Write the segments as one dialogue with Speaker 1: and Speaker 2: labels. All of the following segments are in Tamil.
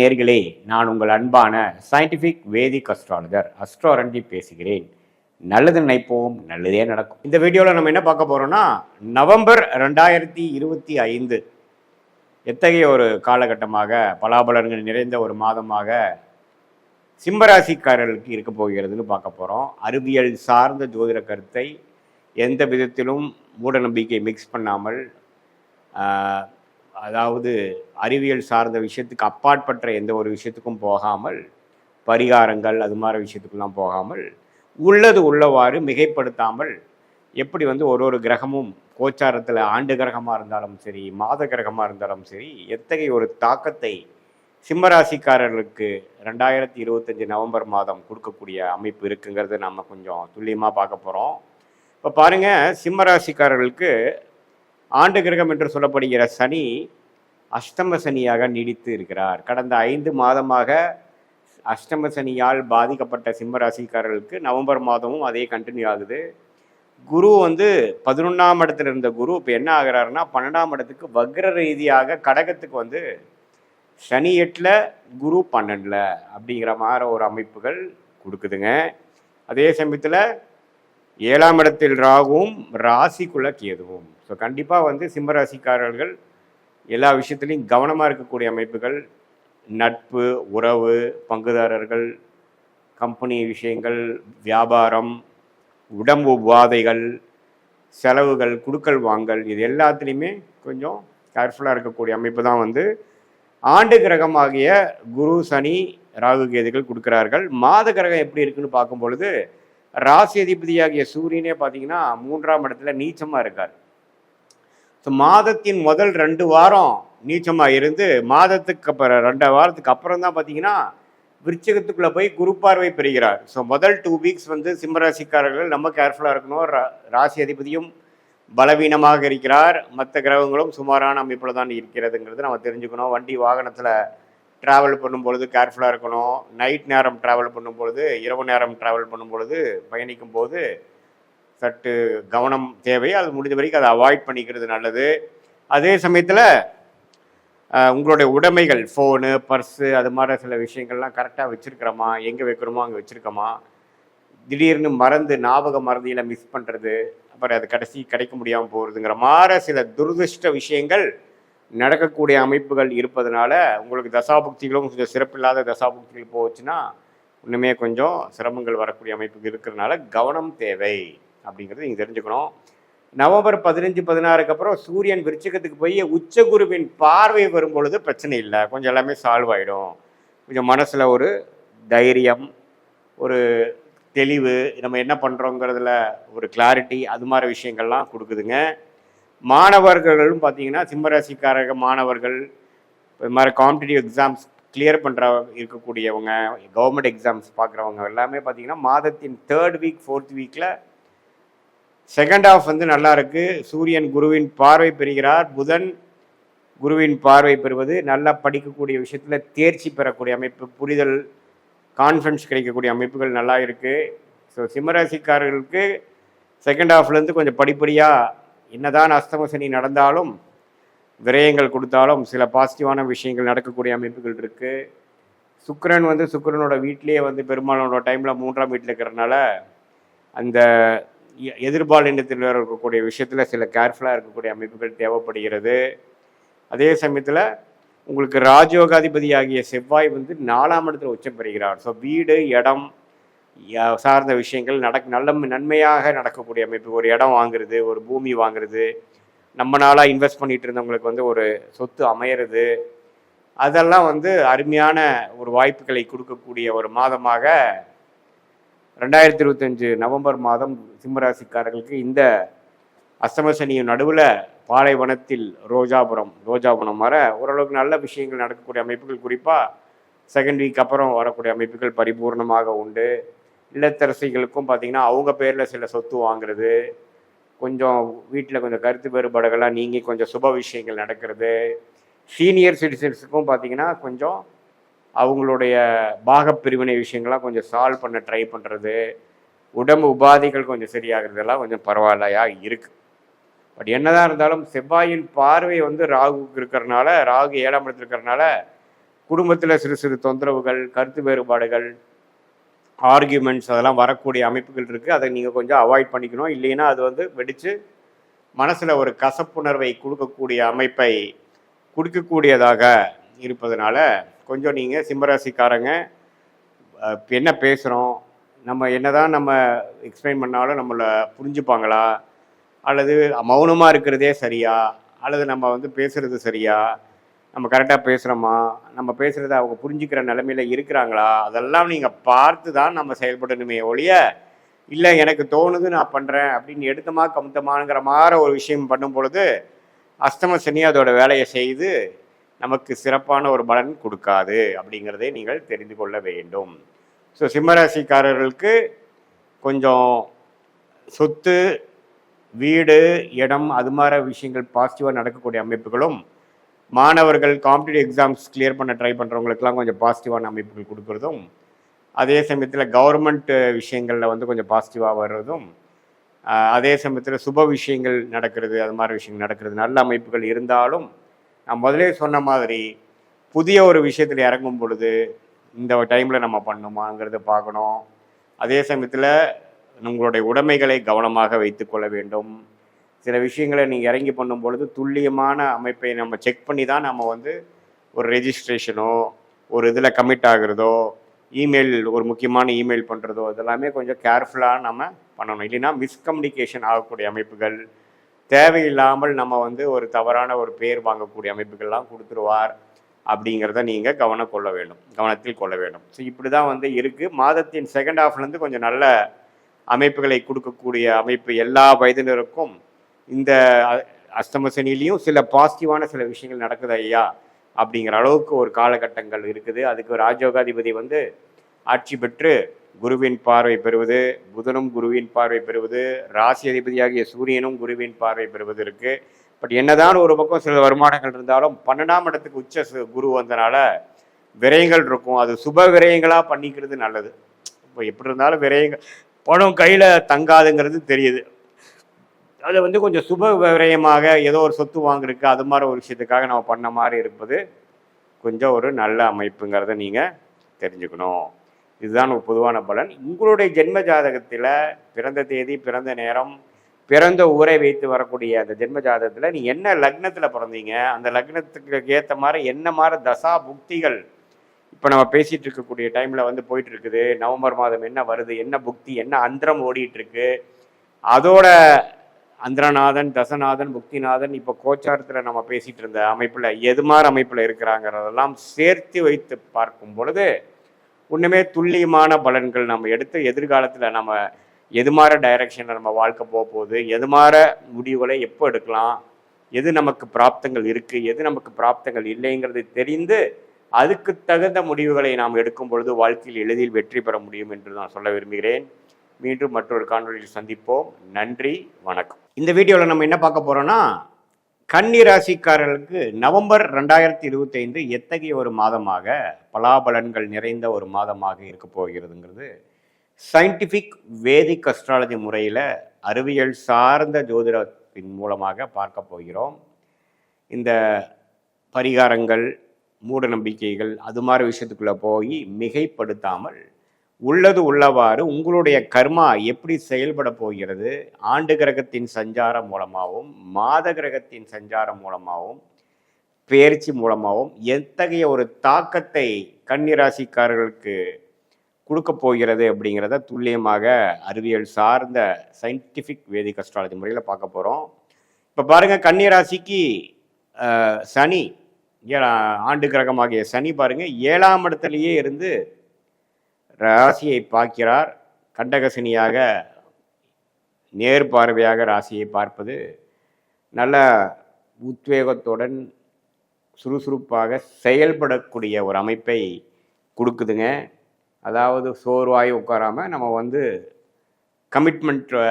Speaker 1: நேர்களே நான் உங்கள் அன்பான சயின்டிஃபிக் வேதிக் அஸ்ட்ராலஜர் அஸ்ட்ரோ பேசுகிறேன். நல்லது நினைப்போம் நல்லதே நடக்கும். இந்த வீடியோவில் நம்ம என்ன பார்க்க போகிறோம்னா நவம்பர் ரெண்டாயிரத்தி இருபத்தி ஐந்து. எத்தகைய ஒரு காலகட்டமாக பலாபலன்கள் நிறைந்த ஒரு மாதமாக சிம்மராசிக்காரர்களுக்கு இருக்க போகிறதுன்னு பார்க்க போகிறோம் அறிவியல் சார்ந்த ஜோதிட கருத்தை எந்த விதத்திலும் மூடநம்பிக்கை மிக்ஸ் பண்ணாமல் அதாவது அறிவியல் சார்ந்த விஷயத்துக்கு அப்பாற்பட்ட எந்த ஒரு விஷயத்துக்கும் போகாமல் பரிகாரங்கள் அது மாதிரி விஷயத்துக்கெல்லாம் போகாமல் உள்ளது உள்ளவாறு மிகைப்படுத்தாமல் எப்படி வந்து ஒரு ஒரு கிரகமும் கோச்சாரத்தில் ஆண்டு கிரகமாக இருந்தாலும் சரி மாத கிரகமாக இருந்தாலும் சரி எத்தகைய ஒரு தாக்கத்தை சிம்மராசிக்காரர்களுக்கு ரெண்டாயிரத்தி இருபத்தஞ்சி நவம்பர் மாதம் கொடுக்கக்கூடிய அமைப்பு இருக்குங்கிறத நம்ம கொஞ்சம் துல்லியமாக பார்க்க போகிறோம் இப்போ பாருங்கள் சிம்மராசிக்காரர்களுக்கு ஆண்டு கிரகம் என்று சொல்லப்படுகிற சனி அஷ்டம சனியாக நீடித்து இருக்கிறார். கடந்த ஐந்து மாதமாக அஷ்டம சனியால் பாதிக்கப்பட்ட சிம்மராசிக்காரர்களுக்கு நவம்பர் மாதமும் அதே கண்டினியூ ஆகுது. குரு வந்து பதினொன்றாம் இடத்துல இருந்த குரு இப்போ என்ன ஆகிறாருன்னா பன்னெண்டாம் இடத்துக்கு வக்ர ரீதியாக கடகத்துக்கு வந்து சனி எட்டில் குரு பன்னெண்டில் அப்படிங்கிற மாதிரி ஒரு அமைப்புகள் கொடுக்குதுங்க. அதே சமயத்தில் ஏழாம் இடத்தில் ராகுவும் ராசிக்குள்ள கேதுவும். ஸோ கண்டிப்பாக வந்து சிம்மராசிக்காரர்கள் எல்லா விஷயத்துலையும் கவனமாக இருக்கக்கூடிய அமைப்புகள் நட்பு உறவு பங்குதாரர்கள் கம்பெனி விஷயங்கள் வியாபாரம் உடம்பு உபாதைகள் செலவுகள் குடுக்கல் வாங்கல் இது எல்லாத்துலேயுமே கொஞ்சம் கேர்ஃபுல்லாக இருக்கக்கூடிய அமைப்பு தான் வந்து. ஆண்டு கிரகமாகிய குரு சனி ராகு கேதுகள் கொடுக்கிறார்கள். மாத கிரகம் எப்படி இருக்குன்னு பார்க்கும் பொழுது ராசி அதிபதியாகிய சூரியனே பார்த்தீங்கன்னா மூன்றாம் இடத்துல நீச்சமாக இருக்கார். ஸோ மாதத்தின் முதல் ரெண்டு வாரம் நீச்சமாக இருந்து மாதத்துக்கு அப்புறம் ரெண்டு வாரத்துக்கு அப்புறம் தான் பார்த்தீங்கன்னா விருச்சகத்துக்குள்ளே போய் குரு பார்வை பெறுகிறார். ஸோ முதல் டூ வீக்ஸ் வந்து சிம்மராசிக்காரர்கள் நம்ம கேர்ஃபுல்லாக இருக்கணும். ரா- ராசி அதிபதியும் பலவீனமாக இருக்கிறார். மற்ற கிரகங்களும் சுமாரான அமைப்பில் தான் இருக்கிறதுங்கிறது நம்ம தெரிஞ்சுக்கணும். வண்டி வாகனத்தில் ட்ராவல் பண்ணும்பொழுது கேர்ஃபுல்லாக இருக்கணும். நைட் நேரம் ட்ராவல் பண்ணும்பொழுது இரவு நேரம் ட்ராவல் பண்ணும்பொழுது பயணிக்கும் போது சற்று கவனம் தேவை. அது முடிஞ்ச வரைக்கும் அதை அவாய்ட் பண்ணிக்கிறது நல்லது. அதே சமயத்தில் உங்களுடைய உடைமைகள் ஃபோனு பர்ஸு அது மாதிரி சில விஷயங்கள்லாம் கரெக்டாக வச்சுருக்கிறோமா? எங்கே வைக்கிறோமோ அங்கே வச்சுருக்கோமா? திடீர்னு மறந்து ஞாபக மறதியில் மிஸ் பண்ணுறது அப்புறம் அது கடைசி கிடைக்க முடியாமல் போகிறதுங்கிற மாதிரி சில துரதிருஷ்ட விஷயங்கள் நடக்கக்கூடிய அமைப்புகள் இருப்பதனால உங்களுக்கு தசாபுக்திகளும் கொஞ்சம் சிறப்பில்லாத தசாபுக்திகள் போச்சுன்னா இன்னுமே கொஞ்சம் சிரமங்கள் வரக்கூடிய அமைப்புகள் இருக்கிறதுனால கவனம் தேவை அப்படிங்கிறது நீங்கள் தெரிஞ்சுக்கணும். நவம்பர் பதினஞ்சு பதினாறுக்கு அப்புறம் சூரியன் விருச்சகத்துக்கு போய் உச்ச குருவின் பார்வை வரும் பொழுது பிரச்சனை இல்லை. கொஞ்சம் எல்லாமே சால்வ் ஆகிடும் கொஞ்சம் மனசில் ஒரு தைரியம் ஒரு தெளிவு நம்ம என்ன பண்ணுறோங்கிறதுல ஒரு கிளாரிட்டி அது மாதிரி விஷயங்கள்லாம் கொடுக்குதுங்க. மாணவர்களும் பார்த்தீங்கன்னா சிம்மராசிக்காரக மாணவர்கள் இது மாதிரி காம்படிட்டிவ் எக்ஸாம்ஸ் கிளியர் பண்ணுற இருக்கக்கூடியவங்க கவர்மெண்ட் எக்ஸாம்ஸ் பார்க்குறவங்க எல்லாமே பார்த்தீங்கன்னா மாதத்தின் தேர்ட் வீக் ஃபோர்த் வீக்கில் செகண்ட் ஹாஃப் வந்து நல்லா இருக்குது சூரியன் குருவின் பார்வை பெறுகிறார். புதன் குருவின் பார்வை பெறுவது நல்லா படிக்கக்கூடிய விஷயத்தில் தேர்ச்சி பெறக்கூடிய அமைப்பு புரிதல் கான்ஃபிடன்ஸ் கிடைக்கக்கூடிய அமைப்புகள் நல்லா இருக்குது ஸோ சிம்மராசிக்காரர்களுக்கு செகண்ட் ஹாஃப்லேருந்து கொஞ்சம் படிப்படியாக என்னதான் அஸ்தம சனி நடந்தாலும் விரயங்கள் கொடுத்தாலும் சில பாசிட்டிவான விஷயங்கள் நடக்கக்கூடிய அமைப்புகள் இருக்குது சுக்கரன் வந்து சுக்கரனோட வீட்டிலேயே வந்து பெருமாளனோட டைமில் மூன்றாம் வீட்டில் இருக்கிறனால அந்த எ- எதிர்பாலினத்தில் இருக்கக்கூடிய விஷயத்தில் சில கேர்ஃபுல்லாக இருக்கக்கூடிய அமைப்புகள் தேவைப்படுகிறது. அதே சமயத்தில் உங்களுக்கு ராஜயோகாதிபதியாகிய செவ்வாய் வந்து நாலாம் இடத்துல உச்சம் பெறுகிறார். ஸோ வீடு இடம் சார்ந்த விஷயங்கள் நடக் நல்ல நன்மையாக நடக்கக்கூடிய அமைப்பு. ஒரு இடம் வாங்குறது ஒரு பூமி வாங்குறது நம்ம நாளாக இன்வெஸ்ட் பண்ணிட்டு இருந்தவங்களுக்கு வந்து ஒரு சொத்து அமையிறது. அதெல்லாம் வந்து அருமையான ஒரு வாய்ப்புகளை கொடுக்கக்கூடிய ஒரு மாதமாக ரெண்டாயிரத்தி இருபத்தஞ்சு நவம்பர் மாதம் சிம்மராசிக்காரர்களுக்கு இந்த அஸ்தமசனியின் நடுவில் பாலைவனத்தில் ரோஜாபுரம் ரோஜாபுரம் வர ஓரளவுக்கு நல்ல விஷயங்கள் நடக்கக்கூடிய அமைப்புகள் குறிப்பாக செகண்ட் வீக் அப்புறம் வரக்கூடிய அமைப்புகள் பரிபூர்ணமாக உண்டு. இல்லத்தரசிகளுக்கும் பார்த்தீங்கன்னா அவங்க பேரில் சில சொத்து வாங்குறது கொஞ்சம் வீட்டில் கொஞ்சம் கருத்து வேறுபாடுகள்லாம் நீங்கி கொஞ்சம் சுப விஷயங்கள் நடக்கிறது. சீனியர் சிட்டிசன்ஸுக்கும் பார்த்தீங்கன்னா கொஞ்சம் அவங்களுடைய பாகப்பிரிவினை விஷயங்கள்லாம் கொஞ்சம் சால்வ் பண்ண ட்ரை பண்ணுறது உடம்பு உபாதைகள் கொஞ்சம் சரியாகிறதெல்லாம் கொஞ்சம் பரவாயில்லையா இருக்குது பட் என்னதான் இருந்தாலும் செவ்வாயின் பார்வை வந்து ராகுக்கு இருக்கிறனால ராகு ஏழாம் இடத்துல இருக்கிறனால குடும்பத்தில் சிறு சிறு தொந்தரவுகள் கருத்து வேறுபாடுகள் ஆர்கியூமெண்ட்ஸ் அதெல்லாம் வரக்கூடிய அமைப்புகள் இருக்குது அதை நீங்கள் கொஞ்சம் அவாய்ட் பண்ணிக்கணும். இல்லைன்னா அது வந்து வெடித்து மனசில் ஒரு கசப்புணர்வை கொடுக்கக்கூடிய அமைப்பை கொடுக்கக்கூடியதாக இருப்பதனால கொஞ்சம் நீங்கள் சிம்மராசிக்காரங்க என்ன பேசுகிறோம் நம்ம என்ன தான் நம்ம எக்ஸ்பிளைன் பண்ணாலும் நம்மளை புரிஞ்சுப்பாங்களா? அல்லது மௌனமாக இருக்கிறதே சரியா? அல்லது நம்ம வந்து பேசுகிறது சரியா? நம்ம கரெக்டாக பேசுகிறோமா நம்ம பேசுகிறத அவங்க புரிஞ்சுக்கிற நிலமையில இருக்கிறாங்களா? அதெல்லாம் நீங்கள் பார்த்து தான் நம்ம செயல்படணுமே ஒழிய இல்லை எனக்கு தோணுது நான் பண்ணுறேன் அப்படின்னு எடுத்தமா கமுத்தமாங்கிற மாதிரி ஒரு விஷயம் பண்ணும் பொழுது அஸ்தம சனி அதோட வேலையை செய்து நமக்கு சிறப்பான ஒரு பலன் கொடுக்காது அப்படிங்கிறதை நீங்கள் தெரிந்து கொள்ள வேண்டும். ஸோ சிம்மராசிக்காரர்களுக்கு கொஞ்சம் சொத்து வீடு இடம் அது மாதிரி விஷயங்கள் பாசிட்டிவாக நடக்கக்கூடிய அமைப்புகளும் மாணவர்கள் காம்படிட்டிவ் எக்ஸாம்ஸ் கிளியர் பண்ண ட்ரை பண்ணுறவங்களுக்குலாம் கொஞ்சம் பாசிட்டிவான அமைப்புகள் கொடுக்குறதும் அதே சமயத்தில் கவர்மெண்ட் விஷயங்களில் வந்து கொஞ்சம் பாசிட்டிவாக வர்றதும் அதே சமயத்தில் சுப விஷயங்கள் நடக்கிறது அது மாதிரி விஷயங்கள் நடக்கிறது நல்ல அமைப்புகள் இருந்தாலும் நான் முதலே சொன்ன மாதிரி புதிய ஒரு விஷயத்தில் இறங்கும் பொழுது இந்த டைமில் நம்ம பண்ணுமாங்கிறத பார்க்கணும். அதே சமயத்தில் உங்களுடைய உடைமைகளை கவனமாக வைத்துக்கொள்ள வேண்டும். சில விஷயங்களை நீங்கள் இறங்கி பண்ணும் பொழுது துல்லியமான அமைப்பை நம்ம செக் பண்ணி தான் நம்ம வந்து ஒரு ரெஜிஸ்ட்ரேஷனோ ஒரு இதில் கமிட் ஆகுறதோ இமெயில் ஒரு முக்கியமான இமெயில் பண்ணுறதோ இதெல்லாமே கொஞ்சம் கேர்ஃபுல்லாக நம்ம பண்ணணும். இல்லைன்னா மிஸ்கம்யூனிகேஷன் ஆகக்கூடிய அமைப்புகள் தேவையில்லாமல் நம்ம வந்து ஒரு தவறான ஒரு பேர் வாங்கக்கூடிய அமைப்புகள்லாம் கொடுத்துருவார் அப்படிங்கிறத நீங்கள் கவனம் கொள்ள வேண்டும். கவனத்தில் கொள்ள வேண்டும். ஸோ இப்படி தான் வந்து இருக்குது மாதத்தின் செகண்ட் ஹாஃப்லேருந்து கொஞ்சம் நல்ல அமைப்புகளை கொடுக்கக்கூடிய அமைப்பு எல்லா வயதினருக்கும் இந்த அ- அஷ்டம சனிலையும் சில பாசிட்டிவான சில விஷயங்கள் நடக்குது ஐயா அப்படிங்கிற அளவுக்கு ஒரு காலகட்டங்கள் இருக்குது. அதுக்கு ராஜயோகாதிபதி வந்து ஆட்சி பெற்று குருவின் பார்வை பெறுவது புதனும் குருவின் பார்வை பெறுவது ராசி அதிபதியாகிய சூரியனும் குருவின் பார்வை பெறுவது இருக்கு. பட் என்னதான் ஒரு பக்கம் சில வருமானங்கள் இருந்தாலும் பன்னெண்டாம் இடத்துக்கு உச்ச சு- குரு வந்தனால விரயங்கள் இருக்கும். அது சுப விரயங்களாக பண்ணிக்கிறது நல்லது. இப்போ எப்படி இருந்தாலும் விரயங்கள் பணம் கையில் தங்காதுங்கிறது தெரியுது. அதை வந்து கொஞ்சம் சுப விரயமாக ஏதோ ஒரு சொத்து வாங்கிருக்கு அது மாதிரி ஒரு விஷயத்துக்காக நம்ம பண்ண மாதிரி இருப்பது கொஞ்சம் ஒரு நல்ல அமைப்புங்கிறத நீங்கள் தெரிஞ்சுக்கணும். இதுதான் ஒரு பொதுவான பலன். உங்களுடைய ஜென்ம ஜாதகத்தில் பிறந்த தேதி பிறந்த நேரம் பிறந்த ஊரை வைத்து வரக்கூடிய அந்த ஜென்ம ஜாதகத்தில் நீ என்ன லக்னத்தில் பிறந்தீங்க அந்த லக்னத்துக்கு ஏற்ற மாதிரி என்ன மாதிரி தசா புக்திகள் இப்போ நம்ம பேசிகிட்டு இருக்கக்கூடிய டைமில் வந்து போயிட்டு இருக்குது. நவம்பர் மாதம் என்ன வருது என்ன புக்தி என்ன அந்தரம் ஓடிட்டு இருக்கு அதோட அந்திரநாதன் தசநாதன் புக்திநாதன் இப்போ கோச்சாரத்தில் நம்ம பேசிட்டு இருந்த அமைப்பில் எது அமைப்பில் இருக்கிறாங்கிறதெல்லாம் சேர்த்து வைத்து பார்க்கும் பொழுது ஒன்றுமே துல்லியமான பலன்கள் நம்ம எடுத்து எதிர்காலத்தில் நம்ம எது மாதிரி டைரக்ஷனில் நம்ம வாழ்க்கை போக போகுது எது முடிவுகளை எப்போ எடுக்கலாம் எது நமக்கு பிராப்தங்கள் இருக்குது எது நமக்கு பிராப்தங்கள் இல்லைங்கிறது தெரிந்து அதுக்கு தகுந்த முடிவுகளை நாம் எடுக்கும் பொழுது வாழ்க்கையில் எளிதில் வெற்றி பெற முடியும் என்று நான் சொல்ல விரும்புகிறேன். மீண்டும் மற்றொரு காணொலியில் சந்திப்போம். நன்றி வணக்கம். இந்த வீடியோவில் நம்ம என்ன பார்க்க போகிறோன்னா கன்னி ராசிக்காரர்களுக்கு நவம்பர் ரெண்டாயிரத்தி இருபத்தைந்து எத்தகைய ஒரு மாதமாக பலாபலன்கள் நிறைந்த ஒரு மாதமாக இருக்க போகிறதுங்கிறது சயின்டிஃபிக் வேதிக் அஸ்ட்ராலஜி முறையில் அறிவியல் சார்ந்த ஜோதிடத்தின் மூலமாக பார்க்க போகிறோம். இந்த பரிகாரங்கள் மூட நம்பிக்கைகள் அது மாதிரி விஷயத்துக்குள்ளே போய் மிகைப்படுத்தாமல் உள்ளது உள்ளவாறு உங்களுடைய கர்மா எப்படி செயல்பட போகிறது? ஆண்டு கிரகத்தின் சஞ்சாரம் மூலமாகவும் மாத கிரகத்தின் சஞ்சாரம் மூலமாகவும் பெயர்ச்சி மூலமாகவும் எத்தகைய ஒரு தாக்கத்தை கன்னிராசிக்காரர்களுக்கு கொடுக்க போகிறது அப்படிங்கிறத துல்லியமாக அறிவியல் சார்ந்த சயின்டிஃபிக் வேதிக் அஸ்ட்ராலஜி முறையில் பார்க்க போகிறோம் இப்போ பாருங்கள் கன்னிராசிக்கு சனி ஏழா ஆண்டு கிரகமாகிய சனி பாருங்கள் ஏழாம் இடத்துலையே இருந்து ராசியை பார்க்கிறார். கண்டகசினியாக நேர் பார்வையாக ராசியை பார்ப்பது நல்ல உத்வேகத்துடன் சுறுசுறுப்பாக செயல்படக்கூடிய ஒரு அமைப்பை கொடுக்குதுங்க. அதாவது சோர்வாய் உட்காராமல் நம்ம வந்து கமிட்மெண்ட்டை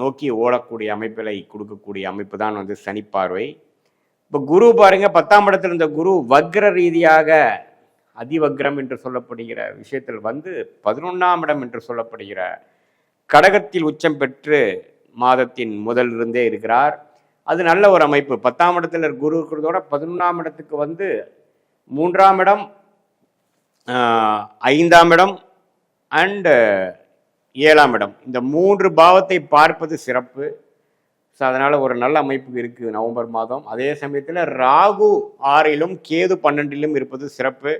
Speaker 1: நோக்கி ஓடக்கூடிய அமைப்பிலை கொடுக்கக்கூடிய அமைப்பு தான் வந்து சனிப்பார்வை இப்போ குரு பாருங்க பத்தாம் இடத்துல இருந்த குரு வக்ர ரீதியாக அதிவக்ரம் என்று சொல்லப்படுகிற விஷயத்தில் வந்து பதினொன்றாம் இடம் என்று சொல்லப்படுகிற கடகத்தில் உச்சம் பெற்று மாதத்தின் முதலிருந்தே இருக்கிறார். அது நல்ல ஒரு அமைப்பு. பத்தாம் இடத்துல குரு இருக்கிறதோட பதினொன்றாம் இடத்துக்கு வந்து மூன்றாம் இடம் ஐந்தாம் இடம் அண்டு ஏழாம் இடம். இந்த மூன்று பாவத்தை பார்ப்பது சிறப்பு. ஸோ அதனால் ஒரு நல்ல அமைப்பு இருக்குது நவம்பர் மாதம். அதே சமயத்தில் ராகு ஆறிலும் கேது பன்னெண்டிலும் இருப்பது சிறப்பு.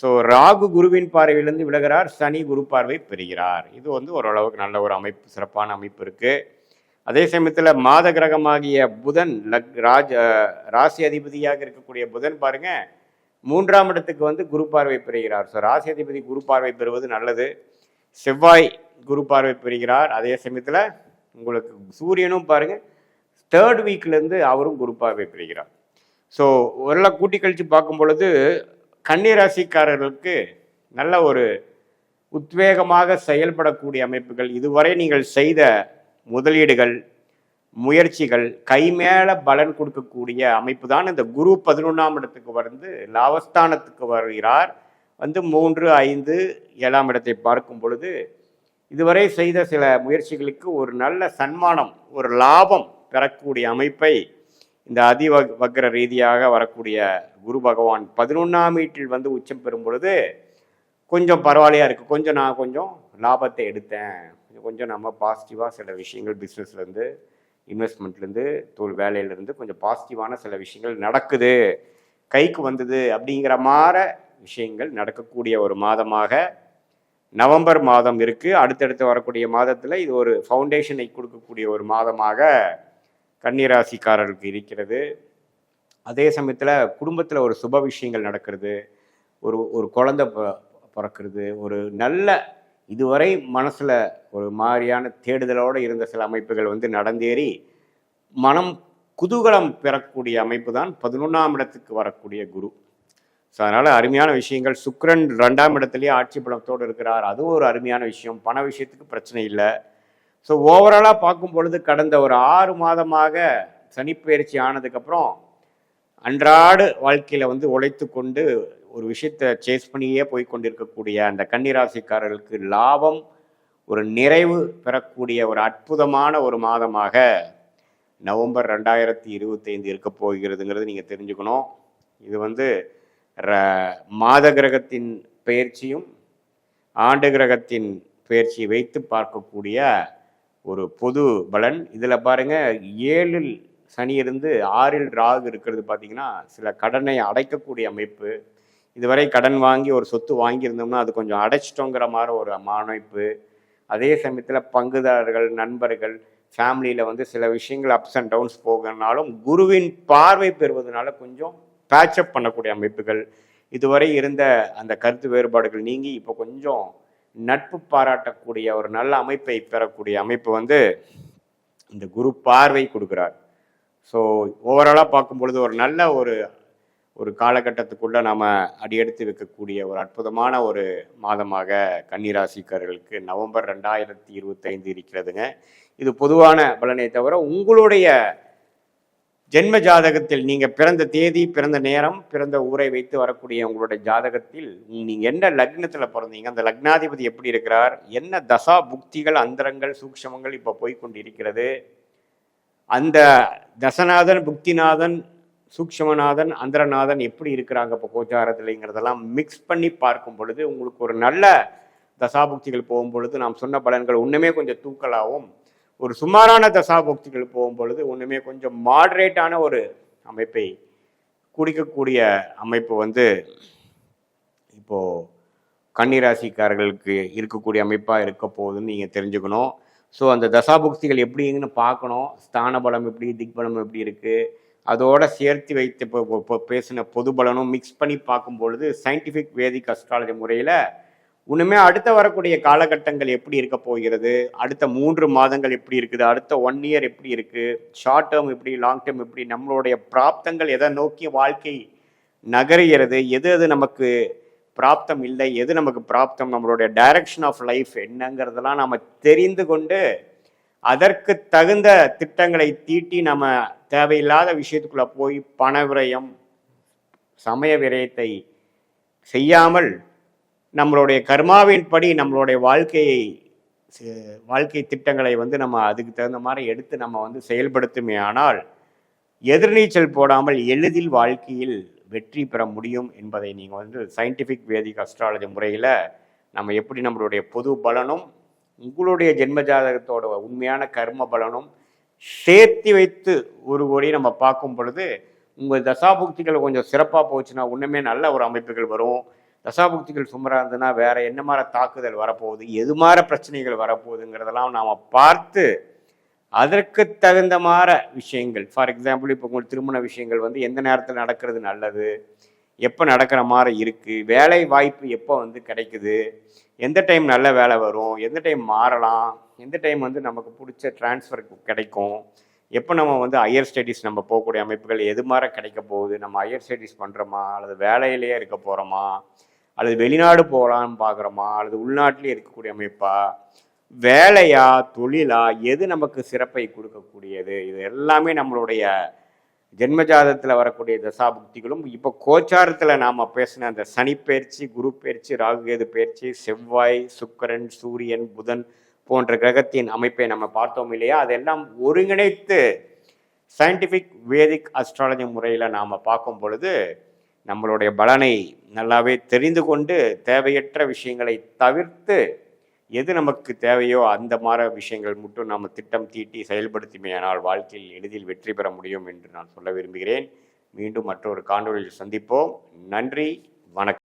Speaker 1: ஸோ ராகு குருவின் பார்வையிலிருந்து விலகிறார் சனி குரு பார்வை பெறுகிறார். இது வந்து ஓரளவுக்கு நல்ல ஒரு அமைப்பு சிறப்பான அமைப்பு இருக்குது அதே சமயத்தில் மாத கிரகமாகிய புதன் லக் ராஜ் ராசி அதிபதியாக இருக்கக்கூடிய புதன் பாருங்கள் மூன்றாம் இடத்துக்கு வந்து குரு பார்வை பெறுகிறார். ஸோ ராசி அதிபதி குரு பார்வை பெறுவது நல்லது. செவ்வாய் குரு பார்வை பெறுகிறார். அதே சமயத்தில் உங்களுக்கு சூரியனும் பாருங்கள் தேர்ட் வீக்லேருந்து அவரும் குரு பார்வை பெறுகிறார். ஸோ ஓரளவு கூட்டி கழித்து பார்க்கும் பொழுது கன்னிராசிக்காரர்களுக்கு நல்ல ஒரு உத்வேகமாக செயல்படக்கூடிய அமைப்புகள். இதுவரை நீங்கள் செய்த முதலீடுகள் முயற்சிகள் கை மேலே பலன் கொடுக்கக்கூடிய அமைப்பு தான் இந்த குரு பதினொன்றாம் இடத்துக்கு வந்து லாபஸ்தானத்துக்கு வருகிறார். வந்து மூன்று ஐந்து ஏழாம் இடத்தை பார்க்கும் பொழுது இதுவரை செய்த சில முயற்சிகளுக்கு ஒரு நல்ல சன்மானம் ஒரு லாபம் பெறக்கூடிய அமைப்பை இந்த அதிவக்ர ரீதியாக வரக்கூடிய குரு பகவான் பதினொன்றாம் வீட்டில் வந்து உச்சம் பெறும் பொழுது கொஞ்சம் பரவாயில்லையா இருக்குது கொஞ்சம் நான் கொஞ்சம் லாபத்தை எடுத்தேன். கொஞ்சம் கொஞ்சம் நம்ம பாசிட்டிவாக சில விஷயங்கள் பிஸ்னஸ்லேருந்து இன்வெஸ்ட்மெண்ட்லேருந்து தொழில் வேலையிலேருந்து கொஞ்சம் பாசிட்டிவான சில விஷயங்கள் நடக்குது. கைக்கு வந்தது அப்படிங்கிற மாதிரி விஷயங்கள் நடக்கக்கூடிய ஒரு மாதமாக நவம்பர் மாதம் இருக்குது அடுத்தடுத்து வரக்கூடிய மாதத்தில் இது ஒரு ஃபவுண்டேஷனை கொடுக்கக்கூடிய ஒரு மாதமாக கன்னிராசிக்காரர்களுக்கு இருக்கிறது. அதே சமயத்தில் குடும்பத்தில் ஒரு சுப விஷயங்கள் நடக்கிறது ஒரு ஒரு குழந்தை ப- பிறக்கிறது ஒரு நல்ல இதுவரை மனசில் ஒரு மாதிரியான தேடுதலோடு இருந்த சில அமைப்புகள் வந்து நடந்தேறி மனம் குதூகலம் பெறக்கூடிய அமைப்பு தான் பதினொன்றாம் இடத்துக்கு வரக்கூடிய குரு. ஸோ அதனால் அருமையான விஷயங்கள். சுக்ரன் ரெண்டாம் இடத்துலேயே ஆட்சி பலத்தோடு இருக்கிறார். அதுவும் ஒரு அருமையான விஷயம். பண விஷயத்துக்கு பிரச்சனை இல்லை. ஸோ ஓவராலாக பார்க்கும் பொழுது கடந்த ஒரு ஆறு மாதமாக சனிப்பெயர்ச்சி ஆனதுக்கப்புறம் அன்றாட வாழ்க்கையில் வந்து உழைத்து கொண்டு ஒரு விஷயத்தை சேஸ் பண்ணியே போய் கொண்டிருக்கக்கூடிய அந்த கன்னிராசிக்காரர்களுக்கு லாபம் ஒரு நிறைவு பெறக்கூடிய ஒரு அற்புதமான ஒரு மாதமாக நவம்பர் ரெண்டாயிரத்தி இருபத்தைந்து இருக்க போகிறதுங்கிறது நீங்கள் தெரிஞ்சுக்கணும். இது வந்து ர- மாத கிரகத்தின் பயிற்சியும் ஆண்டு கிரகத்தின் பயிற்சியை வைத்து பார்க்கக்கூடிய ஒரு பொது பலன். இதில் பாருங்கள் ஏழில் சனி இருந்து ஆறில் ராகு இருக்கிறது பார்த்தீங்கன்னா சில கடனை அடைக்கக்கூடிய அமைப்பு. இதுவரை கடன் வாங்கி ஒரு சொத்து வாங்கியிருந்தோம்னா அது கொஞ்சம் அடைச்சிட்டோங்கிற மாதிரி ஒரு அமைப்பு. அதே சமயத்தில் பங்குதாரர்கள் நண்பர்கள் ஃபேமிலியில் வந்து சில விஷயங்கள் அப்ஸ் அண்ட் டவுன்ஸ் போகனாலும் குருவின் பார்வை பெறுவதனால கொஞ்சம் பேச்சப் பண்ணக்கூடிய அமைப்புகள். இதுவரை இருந்த அந்த கருத்து வேறுபாடுகள் நீங்கி இப்போ கொஞ்சம் நட்பு பாராட்டக்கூடிய ஒரு நல்ல அமைப்பை பெறக்கூடிய அமைப்பு வந்து இந்த குரு பார்வை கொடுக்குறார். ஸோ ஓவராலாக பார்க்கும் பொழுது ஒரு நல்ல ஒரு ஒரு காலகட்டத்துக்குள்ளே நாம் அடியெடுத்து வைக்கக்கூடிய ஒரு அற்புதமான ஒரு மாதமாக கன்னிராசிக்காரர்களுக்கு நவம்பர் ரெண்டாயிரத்தி இருபத்தைந்து இருக்கிறதுங்க. இது பொதுவான பலனை தவிர உங்களுடைய ஜென்ம ஜாதகத்தில் நீங்கள் பிறந்த தேதி பிறந்த நேரம் பிறந்த ஊரை வைத்து வரக்கூடிய உங்களுடைய ஜாதகத்தில் நீங்கள் என்ன லக்னத்தில் பிறந்தீங்க அந்த லக்னாதிபதி எப்படி இருக்கிறார் என்ன தசா புக்திகள் அந்தரங்கள் சூக்ஷமங்கள் இப்போ போய்கொண்டு இருக்கிறது அந்த தசநாதன் புக்திநாதன் சூக்ஷமநாதன் அந்தரநாதன் எப்படி இருக்கிறாங்க இப்போ கோச்சாரத்துலங்கிறதெல்லாம் மிக்ஸ் பண்ணி பார்க்கும் பொழுது உங்களுக்கு ஒரு நல்ல தசாபுக்திகள் போகும் பொழுது நாம் சொன்ன பலன்கள் ஒன்றுமே கொஞ்சம் தூக்கலாகவும் ஒரு சுமாரான தசாபுக்திகள் போகும் பொழுது ஒன்றுமே கொஞ்சம் மாடரேட்டான ஒரு அமைப்பை குடிக்கக்கூடிய அமைப்பு வந்து இப்போது கன்னிராசிக்காரர்களுக்கு இருக்கக்கூடிய அமைப்பாக இருக்க போகுதுன்னு நீங்கள் தெரிஞ்சுக்கணும். ஸோ அந்த தசாபுக்திகள் எப்படிங்கன்னு பார்க்கணும். ஸ்தான பலம் எப்படி திக்பலம் எப்படி இருக்குது அதோட சேர்த்து வைத்து இப்போ இப்போ- பேசின பொது பலனும் மிக்ஸ் பண்ணி பார்க்கும் பொழுது சயின்டிஃபிக் வேதிக் அஸ்ட்ராலஜி முறையில் இன்னுமே அடுத்த வரக்கூடிய காலகட்டங்கள் எப்படி இருக்க போகிறது? அடுத்த மூன்று மாதங்கள் எப்படி இருக்குது? அடுத்த ஒன் இயர் எப்படி இருக்குது ஷார்ட் டேர்ம் எப்படி லாங் டேர்ம் எப்படி? நம்மளுடைய பிராப்தங்கள் எதை நோக்கி வாழ்க்கை நகருகிறது? எது அது நமக்கு பிராப்தம் இல்லை. எது நமக்கு பிராப்தம்? நம்மளுடைய டைரக்ஷன் ஆஃப் லைஃப் என்னங்கிறதெல்லாம் நம்ம தெரிந்து கொண்டு அதற்கு தகுந்த திட்டங்களை தீட்டி நம்ம தேவையில்லாத விஷயத்துக்குள்ளே போய் பண விரயம் சமய விரயத்தை செய்யாமல் நம்மளுடைய கர்மாவின்படி நம்மளுடைய வாழ்க்கையை வாழ்க்கை திட்டங்களை வந்து நம்ம அதுக்கு தகுந்த மாதிரி எடுத்து நம்ம வந்து செயல்படுத்துமே ஆனால் எதிர்நீச்சல் போடாமல் எளிதில் வாழ்க்கையில் வெற்றி பெற முடியும் என்பதை நீங்கள் வந்து சயின்டிஃபிக் வேதிக் அஸ்ட்ராலஜி முறையில் நம்ம எப்படி நம்மளுடைய பொது பலனும் உங்களுடைய ஜென்ம ஜாதகத்தோட உண்மையான கர்ம பலனும் சேர்த்து வைத்து ஒரு கோடி நம்ம பார்க்கும் பொழுது உங்கள் தசாபுக்திகள் கொஞ்சம் சிறப்பாக போச்சுன்னா இன்னுமே நல்ல ஒரு அமைப்புகள் வரும். தசாபுக்திகள் சுமராக இருந்ததுன்னா வேற என்ன மாதிரி தாக்குதல் வரப்போகுது எது மாதிரி பிரச்சனைகள் வரப்போகுதுங்கிறதெல்லாம் நாம் பார்த்து அதற்கு தகுந்த மாற விஷயங்கள். ஃபார் எக்ஸாம்பிள் இப்போ உங்களுக்கு திருமண விஷயங்கள் வந்து எந்த நேரத்தில் நடக்கிறது நல்லது? எப்போ நடக்கிற மாதிரி இருக்குது வேலை வாய்ப்பு எப்போ வந்து கிடைக்குது? எந்த டைம் நல்ல வேலை வரும்? எந்த டைம் மாறலாம்? எந்த டைம் வந்து நமக்கு பிடிச்ச டிரான்ஸ்ஃபர் கிடைக்கும்? எப்போ நம்ம வந்து ஹையர் ஸ்டடீஸ் நம்ம போகக்கூடிய அமைப்புகள் எது மாதிரி கிடைக்க போகுது? நம்ம ஹையர் ஸ்டடீஸ் பண்ணுறோமா அல்லது வேலையிலேயே இருக்க போகிறோமா அல்லது வெளிநாடு போகலான்னு பார்க்குறோமா? அல்லது உள்நாட்டிலே இருக்கக்கூடிய அமைப்பா? வேலையா தொழிலா எது நமக்கு சிறப்பை கொடுக்கக்கூடியது? இது எல்லாமே நம்மளுடைய ஜென்மஜாதத்தில் வரக்கூடிய தசாபுக்திகளும் இப்போ கோச்சாரத்தில் நாம் பேசின அந்த சனி பயிற்சி குரு பயிற்சி ராகுகேது பயிற்சி செவ்வாய் சுக்கிரன் சூரியன் புதன் போன்ற கிரகத்தின் அமைப்பை நம்ம பார்த்தோம் இல்லையா? அதெல்லாம் ஒருங்கிணைத்து சயின்டிஃபிக் வேதிக் அஸ்ட்ராலஜி முறையில் நாம் பார்க்கும் பொழுது நம்மளுடைய பலனை நல்லாவே தெரிந்து கொண்டு தேவையற்ற விஷயங்களை தவிர்த்து எது நமக்கு தேவையோ அந்த மாதிரி விஷயங்கள் மட்டும் நாம் திட்டம் தீட்டி செயல்படுத்திமையானால் வாழ்க்கையில் எளிதில் வெற்றி பெற முடியும் என்று நான் சொல்ல விரும்புகிறேன். மீண்டும் மற்றொரு காணொலியில் சந்திப்போம். நன்றி. வணக்கம்.